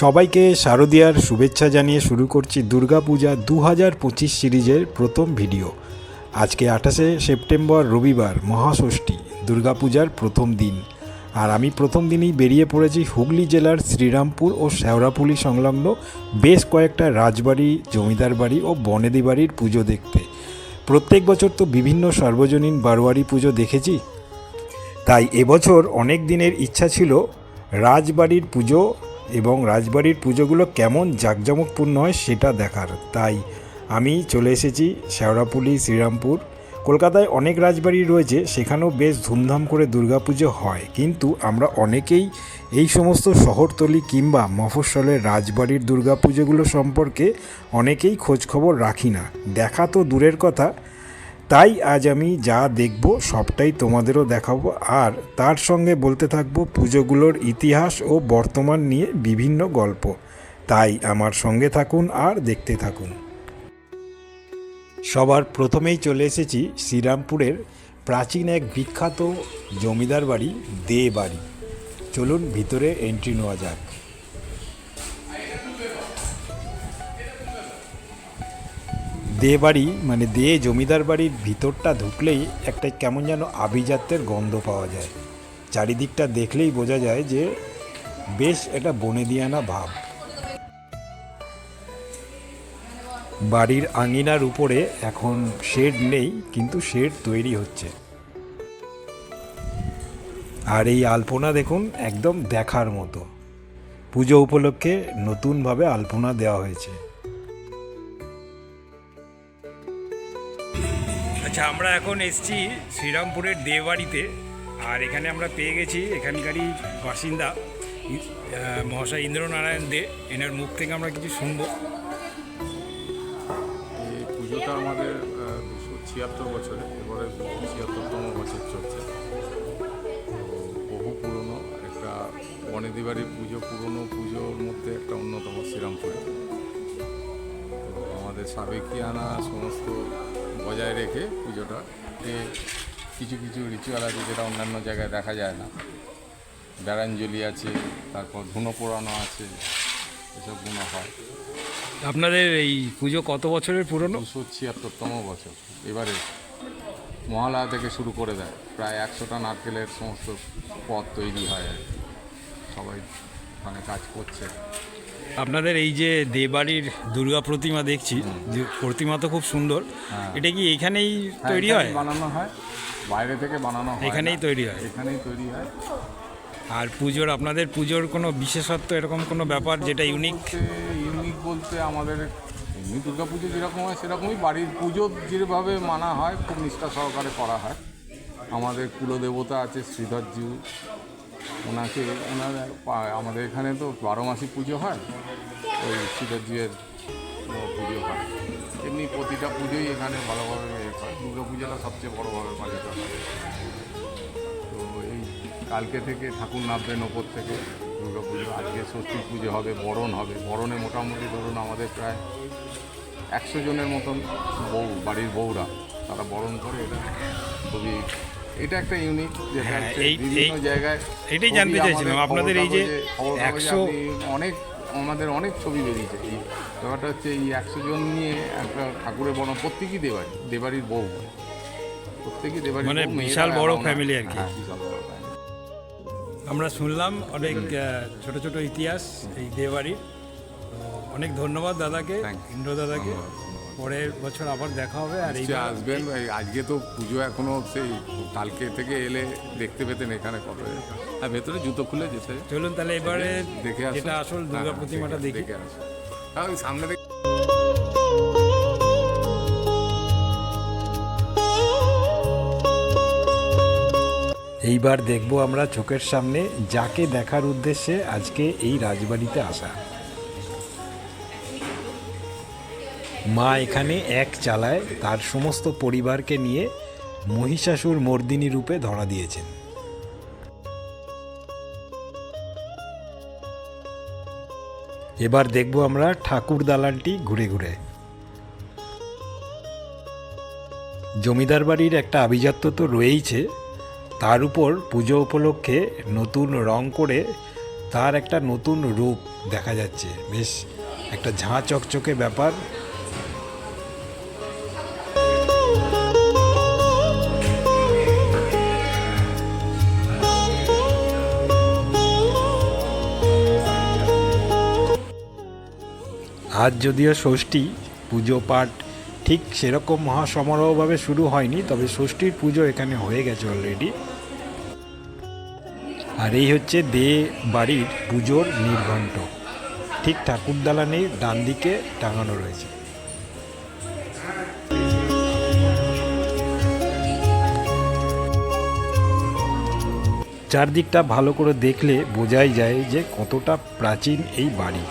সবাইকে শারদীয়ার শুভেচ্ছা জানিয়ে শুরু করছি দুর্গাপূজা দু হাজার পঁচিশ সিরিজের প্রথম ভিডিও। আজকে আঠাশে সেপ্টেম্বর রবিবার, মহাষষ্ঠী, দুর্গাপূজার প্রথম দিন। আর আমি প্রথম দিনই বেরিয়ে পড়েছি হুগলি জেলার শ্রীরামপুর ও শেওড়াপুলি সংলগ্ন বেশ কয়েকটা রাজবাড়ি, জমিদার বাড়ি ও বনেদি বাড়ির পুজো দেখতে। প্রত্যেক বছর তো বিভিন্ন সর্বজনীন বারোয়ারি পুজো দেখেছি। তাই এবছর অনেক দিনের ইচ্ছা ছিল রাজবাড়ির পুজো এবং রাজবাড়ির পুজোগুলো কেমন জাঁকজমকপূর্ণ হয় সেটা দেখার। তাই আমি চলে এসেছি শেওড়াপুলি, শ্রীরামপুর। কলকাতায় অনেক রাজবাড়ি রয়েছে, সেখানেও বেশ ধুমধাম করে দুর্গাপুজো হয়। কিন্তু আমরা অনেকেই এই সমস্ত শহরতলি কিংবা মফস্বলের রাজবাড়ির দুর্গাপুজোগুলো সম্পর্কে অনেকেই খোঁজখবর রাখি না। দেখা তো দূরের কথা তাই আজ আমি যা দেখব সবটাই তোমাদেরও দেখাবো। আর তার সঙ্গে বলতে থাকব পুজোগুলোর ইতিহাস ও বর্তমান নিয়ে বিভিন্ন গল্প। তাই আমার সঙ্গে থাকুন আর দেখতে থাকুন। সবার প্রথমেই চলে এসেছি শ্রীরামপুরের প্রাচীন এক বিখ্যাত জমিদার বাড়ি দে বাড়ি চলুন ভিতরে এন্ট্রি নেওয়া যাক। দে বাড়ি মানে দে জমিদার বাড়ির ভিতরটা ঢুকলেই একটা কেমন যেন আভিজাত্যের গন্ধ পাওয়া যায়। চারিদিকটা দেখলেই বোঝা যায় যে বেশ একটা বনেদিয়ানা ভাব। বাড়ির আঙিনার উপরে এখন শেড নেই, কিন্তু শেড তৈরি হচ্ছে। আর এই আলপনা দেখুন, একদম দেখার মতো। পুজো উপলক্ষে নতুনভাবে আলপনা দেওয়া হয়েছে। আচ্ছা আমরা এখন এসেছি শ্রীরামপুরের দেবাড়িতে আর এখানে আমরা পেয়ে গেছি এখানকারই বাসিন্দা মহাশয় ইন্দ্রনারায়ণ দে, এনার মুখ থেকে আমরা কিছু শুনব। এই পুজোটা আমাদের দুশো ছিয়াত্তর বছরে, এবারে ছিয়াত্তরতম বছর চলছে। বহু পুরনো একটা বনেদি বাড়ির পুজো, পুরনো পুজোর মধ্যে একটা অন্যতম শ্রীরামপুরে। আমাদের সাবেকিয়ানা সমস্ত বজায় রেখে পুজোটা। কিছু কিছু রিচুয়াল আছে যেটা অন্যান্য জায়গায় দেখা যায় না। ব্যারাঞ্জলি আছে তারপর ধুনো পোড়ানো আছে এসবগুলো হয়। আপনাদের এই পুজো কত বছরের পুরনো? দুশো ছিয়াত্তরতম বছর। এবারে মহালয়া থেকে শুরু করে দেয়। প্রায় একশোটা নারকেলের সমস্ত পথ তৈরি হয় আর। সবাই মানে কাজ করছে। আপনাদের এই যে দেবাড়ির দুর্গা প্রতিমা দেখছি প্রতিমা তো খুব সুন্দর। হ্যাঁ। এটা কি এখানেই হ্যাঁ, তৈরি হয়? বানানো হয়। বাইরে থেকে বানানো হয় এখানেই তৈরি হয়? এখানেই তৈরি হয়। আর পুজোর আপনাদের পুজোর কোনো বিশেষত্ব এরকম কোনো ব্যাপার যেটা ইউনিক ইউনিক বলতে আমাদের এমনি দুর্গা পুজো যেরকম হয় সেরকমই বাড়ির পুজো যেভাবে মানা হয় খুব নিষ্ঠা সহকারে করা হয়। আমাদের কুলদেবতা আছে শ্রীধরজিউ ওনাকে ওনার আমাদের এখানে তো বারো মাসই পুজো হয়, ওই শ্রীধরজিউয়ের পুজো হয়। এমনি প্রতিটা পুজোই এখানে ভালোভাবে এ হয়। দুর্গা পুজোটা সবচেয়ে বড়োভাবে পালিত হয়। তো এই কালকে থেকে ঠাকুর নামবেন ওপর থেকে দুর্গা পুজো। আজকে ষষ্ঠী পুজো হবে, বরণ হবে। বরণে মোটামুটি ধরুন আমাদের প্রায় একশো জনের মতন বউ, বাড়ির বউরা, তারা বরণ করে এটা খুবই এটা একটা ইউনিক যেটা হ্যাঁ, এই- বিভিন্ন জায়গায় এটাই জানতে চাইছিলাম, আপনাদের এই যে খবর কাগজে- খবর কাগজে 100 আপনি অনেক আমাদের অনেক ছবি বেরিয়েছে। এই ব্যাপারটা হচ্ছে এই একশো জন নিয়ে একটা ঠাকুরের বর্ণ প্রত্যেকই দেবাড়ি দেবাড়ির বউ। প্রত্যেকই দেবাড়ির মানে বিশাল বড় family আর কি। হ্যাঁ, বিশাল বড় আমরা শুনলাম অনেক আহ, ছোট ছোট ইতিহাস এই দেবাড়ির অনেক ধন্যবাদ দাদাকে ইন্দ্র দাদাকে। পরের বছর আবার দেখা হবে আর এই আসবেন। আজকে তো পুজো এখনও সেই কালকে থেকে এলে দেখতে পেতেন এখানে কত আর ভেতরে জুতো খুলে যেতে। চলুন তাহলে এবারে দেখে যেটা আসল দুর্গা হ্যাঁ, প্রতিমাটা দেখে- দেখি। দেখে আসুন। হ্যাঁ সামনে দেখে এইবার দেখব আমরা চোখের সামনে যাকে দেখার উদ্দেশ্যে আজকে এই রাজবাড়িতে আসা। মা এখানে এক চালায় তার সমস্ত পরিবারকে নিয়ে মহিষাসুর মর্দিনী রূপে ধরা দিয়েছেন। এবার দেখব আমরা ঠাকুর দালানটি ঘুরে ঘুরে। জমিদার বাড়ির একটা আভিজাত্য তো রয়েইছে, তার উপর পুজো উপলক্ষে নতুন রং করে তার একটা নতুন রূপ দেখা যাচ্ছে। বেশ একটা ঝাঁ চকচকে ব্যাপার আজ যদিও ষষ্ঠী, পুজো পাঠ ঠিক সেরকম মহাসমারোহভাবে শুরু হয়নি, তবে ষষ্ঠীর পুজো এখানে হয়ে গেছে অলরেডি আর এই হচ্ছে দে বাড়ির পুজোর নির্ঘণ্ট। ঠিক ঠাকুর দালানের ডান দিকে টাঙানো রয়েছে। চারদিকটা ভালো করে দেখলে বোঝাই যায় যে কতটা প্রাচীন এই বাড়ি।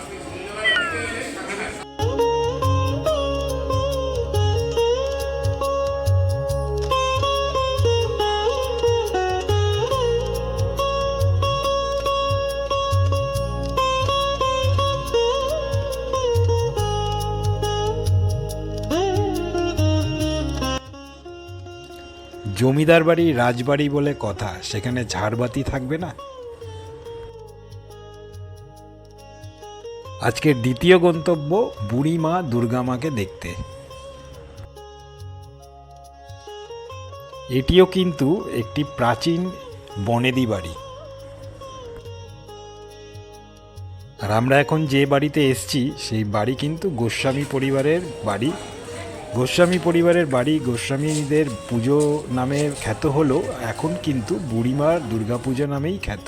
জমিদার বাড়ি, রাজবাড়ি বলে কথা, সেখানে ঝাড়বাতি থাকবে না? আজকের দ্বিতীয় গন্তব্য বুড়িমা দুর্গামাকে দেখতে। এটিও কিন্তু একটি প্রাচীন বনেদি বাড়ি। আর আমরা এখন যে বাড়িতে এসছি, সেই বাড়ি কিন্তু গোস্বামী পরিবারের বাড়ি। গোস্বামী পরিবারের বাড়ি গোস্বামীদের পুজো নামে খ্যাত হলো, এখন কিন্তু বুড়িমার দুর্গাপুজো নামেই খ্যাত।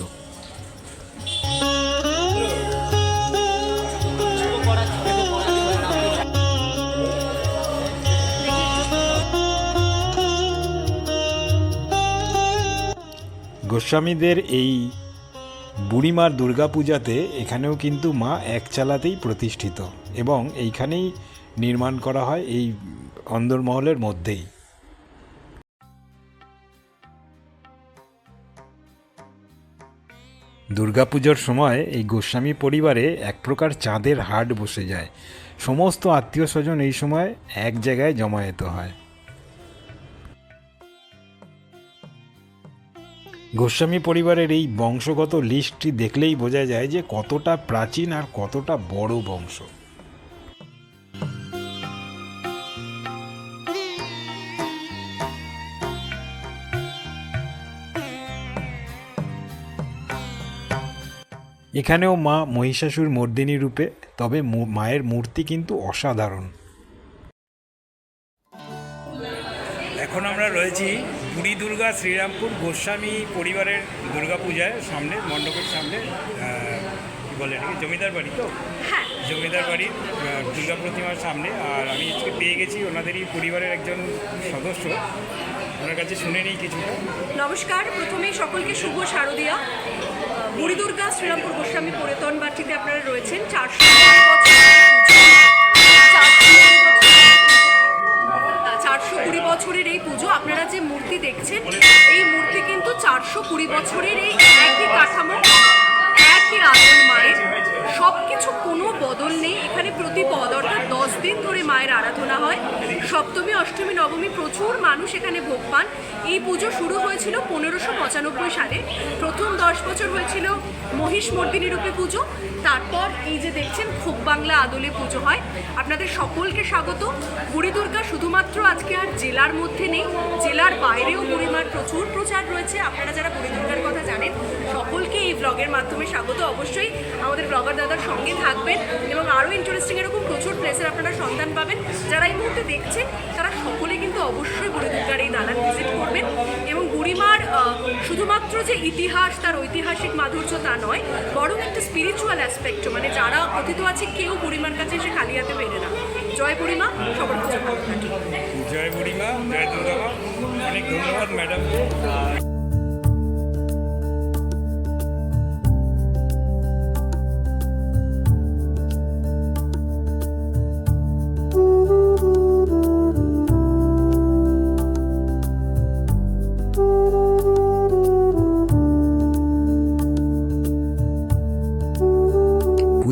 গোস্বামীদের এই বুড়িমার দুর্গাপূজাতে এখানেও কিন্তু মা এক চালাতেই প্রতিষ্ঠিত এবং এইখানেই নির্মাণ করা হয় এই অন্দরমহলের মধ্যেই। দুর্গাপুজোর সময় এই গোস্বামী পরিবারে এক প্রকার চাঁদের হাট বসে যায়। সমস্ত আত্মীয় স্বজন এই সময় এক জায়গায় জমায়েত হয়। গোস্বামী পরিবারের এই বংশগত লিস্টটি দেখলেই বোঝা যায় যে কতটা প্রাচীন আর কতটা বড় বংশ। এখানেও মা মহিষাসুর মর্দিনী রূপে তবে মায়ের মূর্তি কিন্তু অসাধারণ। এখন আমরা রয়েছি বুড়ি দুর্গা শ্রীরামপুর গোস্বামী পরিবারের দুর্গাপূজায় সামনে মণ্ডপের সামনে কি বলে এটাকে জমিদার বাড়ি তো? জমিদার বাড়ির দুর্গা প্রতিমার সামনে। আর আমি আজকে পেয়ে গেছি ওনাদেরই পরিবারের একজন সদস্য। ওনার কাছে শুনে নিই কিছুটা। নমস্কার প্রথমেই সকলকে শুভ শারদিয়া। আহ, বুড়ি দুর্গা শ্রীরামপুর গোস্বামী পরিতন বাটিতে আপনারা রয়েছেন। চারশো চারশো কুড়ি বছরের এই পুজো আপনারা যে মূর্তি দেখছেন এই মূর্তি কিন্তু চারশো কুড়ি বছরের এই একই কাঠামো একই আসল মায়ের। সব কিছু কোনো বদল নেই। এখানে প্রতি পদ অর্থাৎ দশ দিন ধরে মায়ের আরাধনা হয়। সপ্তমী, অষ্টমী, নবমী প্রচুর মানুষ এখানে ভোগ পান। এই পুজো শুরু হয়েছিল পনেরোশো পঁচানব্বই সালে। প্রথম দশ বছর হয়েছিল মহিষ মর্দিনী রূপে পুজো। তারপর এই যে দেখছেন খোক বাংলা আদলে পুজো হয়। আপনাদের সকলকে স্বাগত। বুড়ি দুর্গা শুধুমাত্র আজকে আর জেলার মধ্যে নেই, জেলার বাইরেও বুড়িমার প্রচুর প্রচার রয়েছে। আপনারা যারা বুড়ি দুর্গার কথা জানেন ব্লগের মাধ্যমে স্বাগত। অবশ্যই আমাদের ব্লগার দাদার সঙ্গে থাকবেন এবং আরও ইন্টারেস্টিং এরকম প্রচুর প্লেসের আপনারা সন্ধান পাবেন। যারা এই মুহূর্তে দেখছেন, তারা সকলে কিন্তু অবশ্যই বুড়ি দুর্গার এই দালান ভিজিট করবেন। এবং বুড়িমার শুধুমাত্র যে ইতিহাস, তার ঐতিহাসিক মাধুর্য তা নয়, বরং একটা স্পিরিচুয়াল অ্যাসপেক্ট মানে যারা কথিত আছে, কেউ বুড়িমার কাছে এসে খালি হাতে না। জয় বুড়িমা সবার। জয় বুড়িমা, জয় দুর্গামা। অনেক ধন্যবাদ ম্যাডাম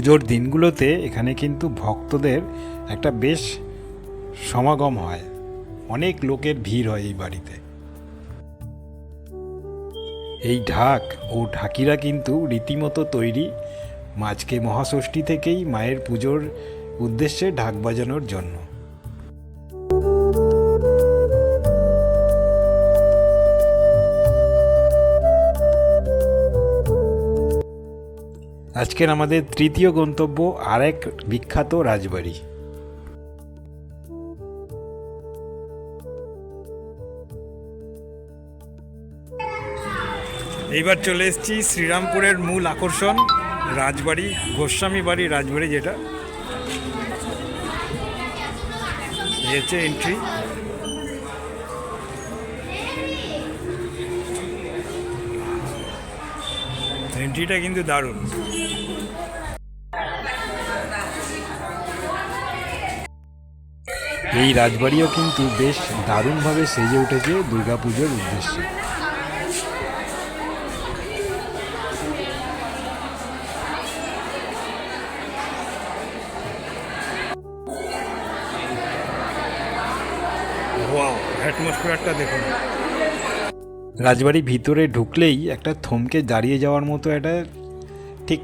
পুজোর দিনগুলোতে এখানে কিন্তু ভক্তদের একটা বেশ সমাগম হয়। অনেক লোকের ভিড় হয় এই বাড়িতে। এই ঢাক ও ঢাকিরা কিন্তু রীতিমতো তৈরি মাঝকে মহাষষ্ঠী থেকেই মায়ের পুজোর উদ্দেশ্যে ঢাক বাজানোর জন্য। আজকের আমাদের তৃতীয় গন্তব্য আরেক বিখ্যাত রাজবাড়ি। এইবার চলে এসেছি শ্রীরামপুরের মূল আকর্ষণ, রাজবাড়ি, গোস্বামী বাড়ি রাজবাড়ি যেটা। এন্ট্রি এন্ট্রিটা কিন্তু দারুণ। এই রাজবাড়িও কিন্তু বেশ দারুণভাবে সেজে উঠেছে দুর্গাপুজোর উদ্দেশ্যে। অ্যাটমসফিয়ারটা দেখুন। রাজবাড়ির ভিতরে ঢুকলেই একটা থমকে দাঁড়িয়ে যাওয়ার মতো একটা ঠিক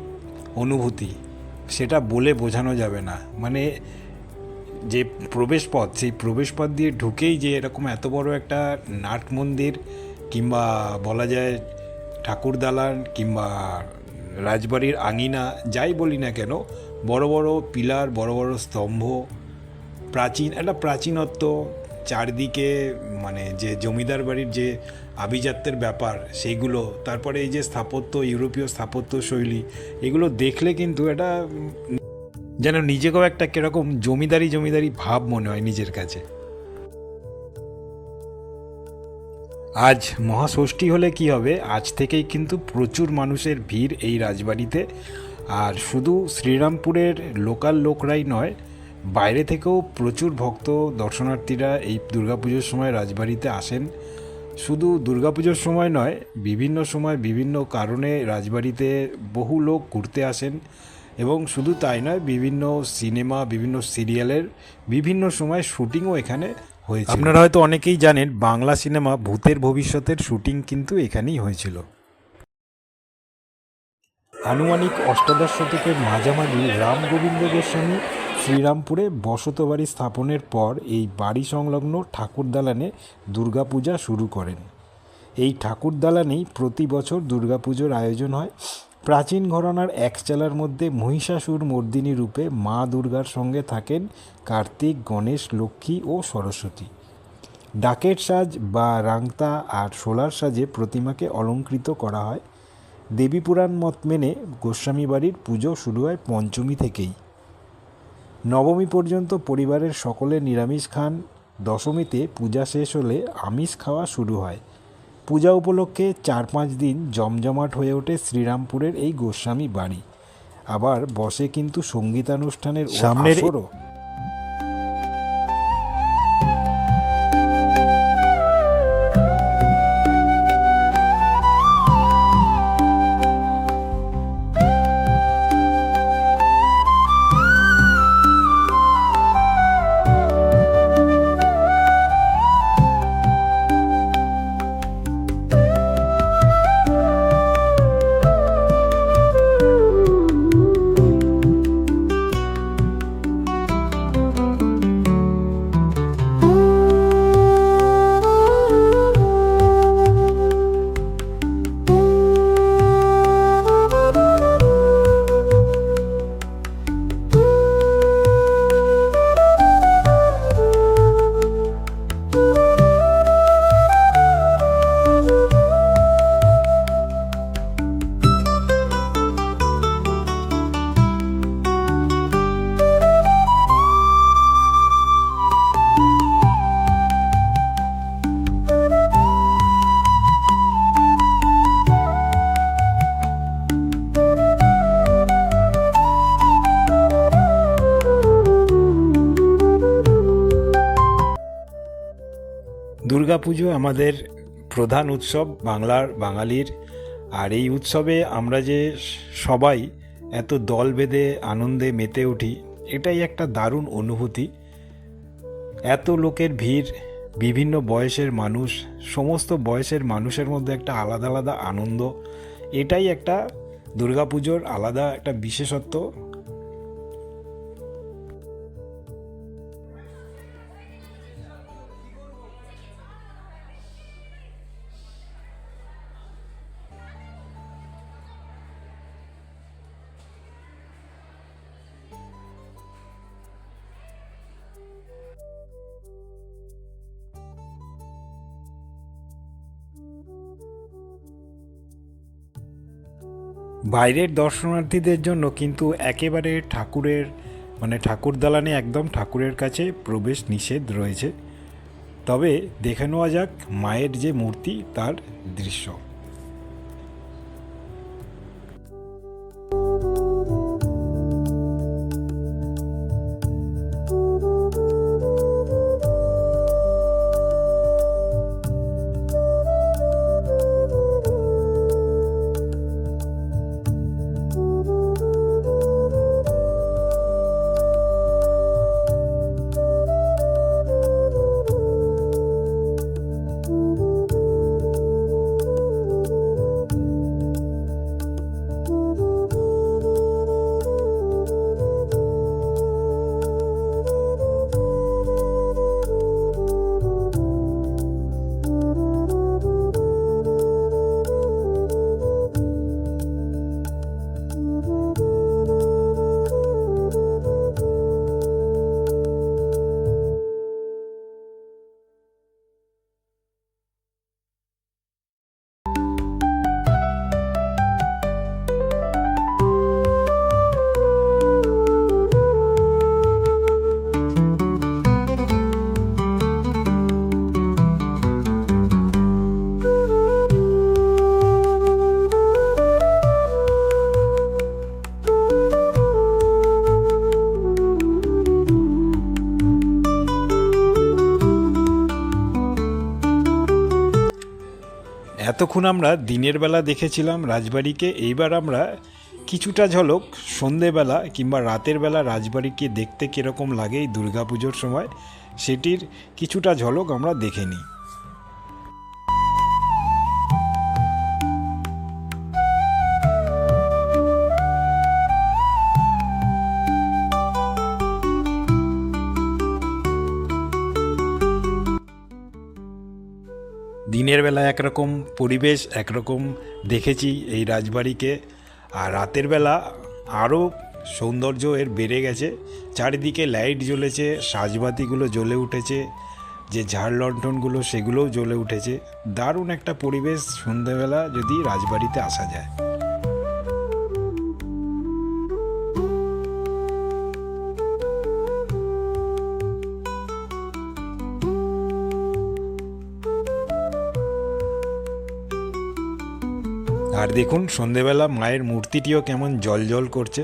অনুভূতি। সেটা বলে বোঝানো যাবে না। মানে যে প্রবেশপথ, সেই প্রবেশপথ দিয়ে ঢুকেই যে এরকম এত বড় একটা নাট মন্দির কিংবা বলা যায় ঠাকুর দালান কিংবা রাজবাড়ির আঙিনা, যাই বলি না কেন, বড় বড় পিলার, বড় বড় স্তম্ভ, প্রাচীন, একটা প্রাচীনত্ব, চারদিকে মানে যে জমিদার বাড়ির যে আভিজাত্যের ব্যাপার, সেইগুলো, তারপরে এই যে স্থাপত্য, ইউরোপীয় স্থাপত্য শৈলী, এগুলো দেখলে কিন্তু এটা যেন নিজেকেও একটা কীরকম জমিদারি জমিদারি ভাব মনে হয় নিজের কাছে। আজ মহাষষ্ঠী হলে কি হবে? আজ থেকেই কিন্তু প্রচুর মানুষের ভিড় এই রাজবাড়িতে। আর শুধু শ্রীরামপুরের লোকাল লোকরাই নয়, বাইরে থেকেও প্রচুর ভক্ত, দর্শনার্থীরা এই দুর্গাপুজোর সময় রাজবাড়িতে আসেন। শুধু দুর্গাপুজোর সময় নয়, বিভিন্ন সময় বিভিন্ন কারণে রাজবাড়িতে বহু লোক ঘুরতে আসেন এবং শুধু তাই নয়, বিভিন্ন সিনেমা, বিভিন্ন সিরিয়ালের বিভিন্ন সময় শুটিংও এখানে হয়েছে আপনারা হয়তো অনেকেই জানেন, বাংলা সিনেমা ভূতের ভবিষ্যতের শুটিং কিন্তু এখানেই হয়েছিল। আনুমানিক অষ্টাদশ শতকের মাঝামাঝি রাম গোবিন্দ গোস্বামী শ্রীরামপুরে বসতবাড়ি স্থাপনের পর এই বাড়ি সংলগ্ন ঠাকুর দালানে দুর্গাপূজা শুরু করেন। এই ঠাকুর দালানেই প্রতি বছর দুর্গাপুজোর আয়োজন হয়। প্রাচীন ঘরানার এক একচালার মধ্যে মহিষাসুর মর্দিনী রূপে মা দুর্গার সঙ্গে থাকেন কার্তিক, গণেশ, লক্ষ্মী ও সরস্বতী। ডাকের সাজ বা রাংতা আর সোলার সাজে প্রতিমাকে অলঙ্কৃত করা হয়। দেবী পুরাণ মত মেনে গোস্বামী বাড়ির পুজো শুরু হয় পঞ্চমী থেকেই। নবমী পর্যন্ত পরিবারের সকলে নিরামিষ খান। দশমীতে পূজা শেষ হলে আমিষ খাওয়া শুরু হয়। পূজা উপলক্ষে চার পাঁচ দিন জমজমাট হয়ে ওঠে শ্রীরামপুরের এই গোস্বামী বাড়ি। আবার বসে কিন্তু সঙ্গীতানুষ্ঠানের সামনের দুর্গাপুজো আমাদের প্রধান উৎসব বাংলার, বাঙালির। আর এই উৎসবে আমরা যে সবাই এত দল বেঁধে, আনন্দে মেতে উঠি, এটাই একটা দারুণ অনুভূতি। এত লোকের ভিড়, বিভিন্ন বয়সের মানুষ, সমস্ত বয়সের মানুষের মধ্যে একটা আলাদা আলাদা আনন্দ। এটাই একটা দুর্গাপুজোর আলাদা একটা বিশেষত্ব। বাইরের দর্শনার্থীদের জন্য কিন্তু একেবারে ঠাকুরের মানে ঠাকুর দালানে একদম ঠাকুরের কাছে প্রবেশ নিষেধ রয়েছে। তবে দেখে নেওয়া যাক মায়ের যে মূর্তি, তার দৃশ্য। এতক্ষণ আমরা দিনের বেলা দেখেছিলাম রাজবাড়িকে, এইবার আমরা কিছুটা ঝলক সন্ধেবেলা কিংবা রাতের বেলা রাজবাড়িকে দেখতে কীরকম লাগে এই দুর্গাপুজোর সময়, সেটির কিছুটা ঝলক আমরা দেখে নিই। দিনের বেলা একরকম, পরিবেশ একরকম দেখেছি এই রাজবাড়িকে। আর রাতের বেলা আরও সৌন্দর্য এর বেড়ে গেছে। চারিদিকে লাইট জ্বলেছে, সাজবাতিগুলো জ্বলে উঠেছে, যে ঝাড় লণ্ঠনগুলো সেগুলোও জ্বলে উঠেছে। দারুণ একটা পরিবেশ সন্ধ্যেবেলা যদি রাজবাড়িতে আসা যায়। দেখুন, সন্ধেবেলা মায়ের মূর্তিটিও কেমন জল জল করছে।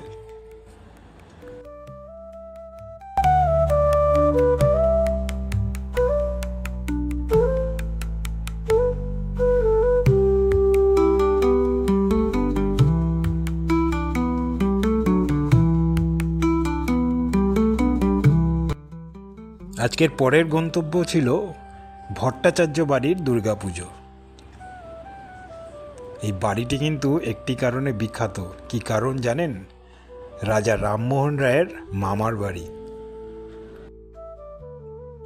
আজকের পরের গন্তব্য ছিল ভট্টাচার্য বাড়ির দুর্গাপুজো। এই বাড়িটি কিন্তু একটি কারণে বিখ্যাত। কি কারণ জানেন? রাজা রামমোহন রায়ের মামার বাড়ি।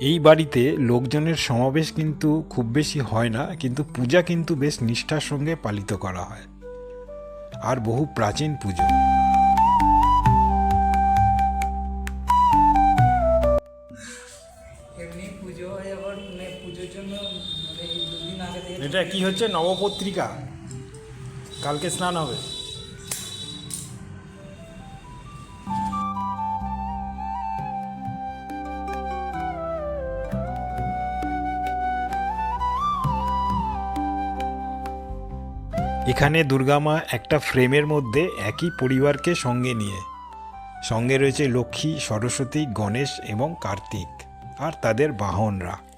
এই বাড়িতে লোকজনের সমাবেশ কিন্তু খুব বেশি হয় না কিন্তু পূজা কিন্তু বেশ নিষ্ঠার সঙ্গে পালিত করা হয়। আর বহু প্রাচীন পুজো। হয় মানে মানে এটা কি হচ্ছে? নবপত্রিকা? কালকে স্নান হবে। এখানে দুর্গামা একটা ফ্রেমের মধ্যে একই পরিবারকে সঙ্গে নিয়ে। সঙ্গে রয়েছে লক্ষ্মী, সরস্বতী, গণেশ এবং কার্তিক আর তাদের বাহনরা।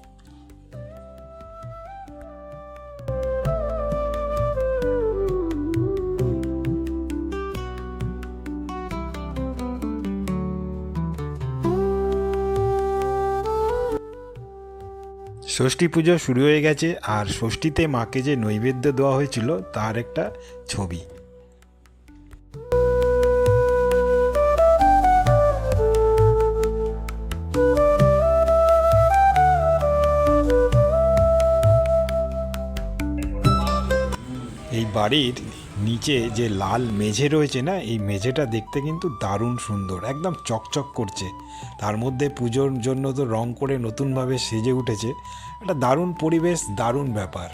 ষষ্ঠী পুজো শুরু হয়ে গেছে আর ষষ্ঠীতে মাকে যে নৈবেদ্য দেওয়া হয়েছিল তার একটা ছবি। এই বাড়ির নিচে যে লাল মেঝে রয়েছে না, এই মেঝেটা দেখতে কিন্তু দারুণ সুন্দর, একদম চকচক করছে। তার মধ্যে পুজোর জন্য তো রং করে নতুনভাবে সেজে উঠেছে। একটা দারুণ পরিবেশ, দারুণ ব্যাপার।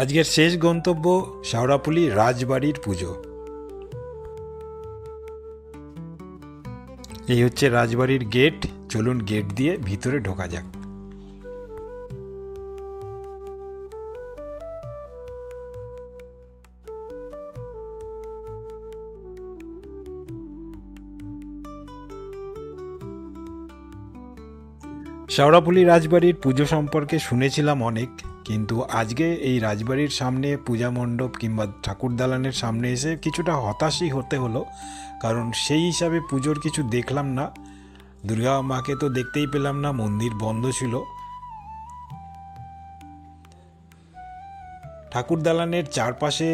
আজকের শেষ গন্তব্য শাওড়াপুলি রাজবাড়ির পুজো। এই হচ্ছে রাজবাড়ির গেট। চলুন গেট দিয়ে ভিতরে ঢোকা যাক। শাওড়াপুলি রাজবাড়ির পুজো সম্পর্কে শুনেছিলাম অনেক। কিন্তু আজকে এই রাজবাড়ির সামনে পূজা মণ্ডপ কিংবা ঠাকুর দালানের সামনে এসে কিছুটা হতাশই হতে হলো, কারণ সেই হিসাবে পুজোর কিছু দেখলাম না। দুর্গা মাকে তো দেখতেই পেলাম না, মন্দির বন্ধ ছিল। ঠাকুর দালানের চারপাশে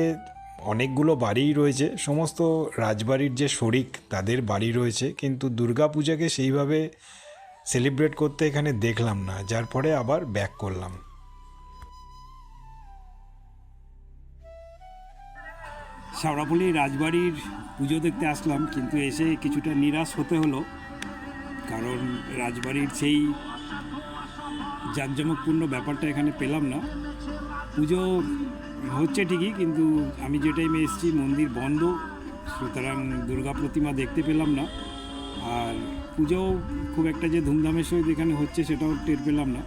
অনেকগুলো বাড়িই রয়েছে, সমস্ত রাজবাড়ির যে শরিক তাদের বাড়ি রয়েছে, কিন্তু দুর্গা পূজাকে সেইভাবে সেলিব্রেট করতে এখানে দেখলাম না, যার পরে আবার ব্যাক করলাম। শাওড়াপল্লী রাজবাড়ির পুজো দেখতে আসলাম, কিন্তু এসে কিছুটা নিরাশ হতে হলো, কারণ রাজবাড়ির সেই জাঁকজমকপূর্ণ ব্যাপারটা এখানে পেলাম না। পুজো হচ্ছে ঠিকই, কিন্তু আমি যে টাইমে এসেছি, মন্দির বন্ধ, সুতরাং দুর্গা প্রতিমা দেখতে পেলাম না। আর পুজো খুব একটা যে ধুমধামের সহিত এখানে হচ্ছে, সেটাও টের পেলাম না।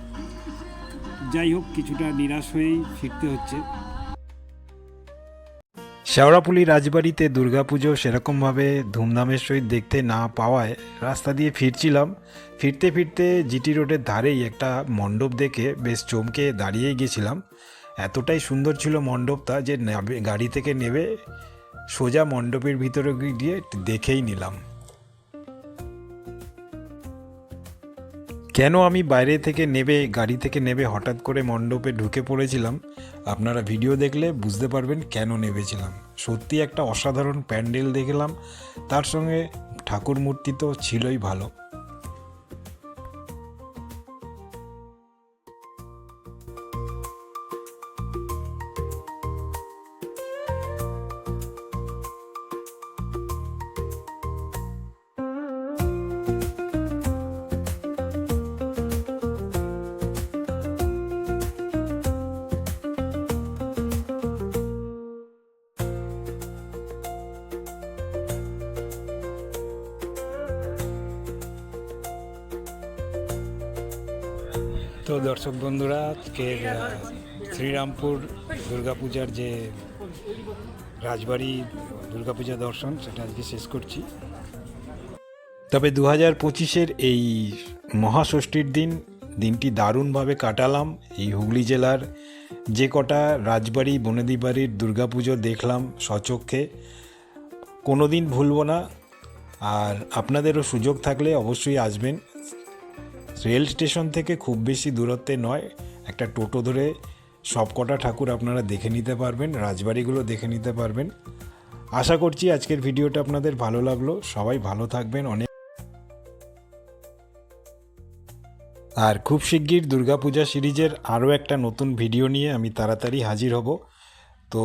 যাই হোক, কিছুটা নিরাশ হয়েই ফিরতে হচ্ছে। শেওড়াপুলি রাজবাড়িতে দুর্গাপুজো সেরকমভাবে ধুমধামের সহিত দেখতে না পাওয়ায় রাস্তা দিয়ে ফিরছিলাম। ফিরতে ফিরতে জিটি রোডের ধারেই একটা মণ্ডপ দেখে বেশ চমকে দাঁড়িয়ে গেছিলাম। এতটাই সুন্দর ছিল মণ্ডপটা যে গাড়ি থেকে নেবে সোজা মণ্ডপের ভিতরে গিয়ে দেখেই নিলাম। কেন আমি বাইরে থেকে নেবে, গাড়ি থেকে নেবে, হঠাৎ করে মণ্ডপে ঢুকে পড়েছিলাম? আপনারা ভিডিও দেখলে বুঝতে পারবেন কেন নেবেছিলাম। সত্যি একটা অসাধারণ প্যান্ডেল দেখলাম। তার সঙ্গে ঠাকুর মূর্তি তো ছিলই ভালো। তো দর্শক বন্ধুরা আজকের শ্রীরামপুর দুর্গাপূজার যে রাজবাড়ি দুর্গাপূজা দর্শন, সেটা আজকে শেষ করছি। তবে দু হাজার পঁচিশের এই মহাষষ্ঠীর দিন, দিনটি দারুণভাবে কাটালাম। এই হুগলি জেলার যে কটা রাজবাড়ি, বনেদি বাড়ির দুর্গাপুজো দেখলাম সচক্ষে। কোনো দিন ভুলবো না, আর আপনাদেরও সুযোগ থাকলে অবশ্যই আসবেন। রেল স্টেশন থেকে খুব বেশি দূরত্বে নয়, একটা টোটো ধরে সব কটা ঠাকুর আপনারা দেখে নিতে পারবেন, রাজবাড়িগুলো দেখে নিতে পারবেন। আশা করছি আজকের ভিডিওটা আপনাদের ভালো লাগল। সবাই ভালো থাকবেন, অনেক আর খুব শিগগির দুর্গাপূজা সিরিজের আরও একটা নতুন ভিডিও নিয়ে আমি তাড়াতাড়ি হাজির হব। তো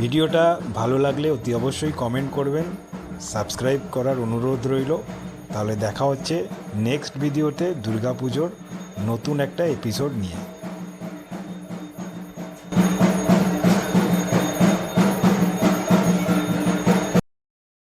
ভিডিওটা ভালো লাগলে অতি অবশ্যই কমেন্ট করবেন। সাবস্ক্রাইব করার অনুরোধ রইল। তাহলে দেখা হচ্ছে নেক্সট ভিডিওতে দুর্গাপুজোর নতুন একটা এপিসোড নিয়ে।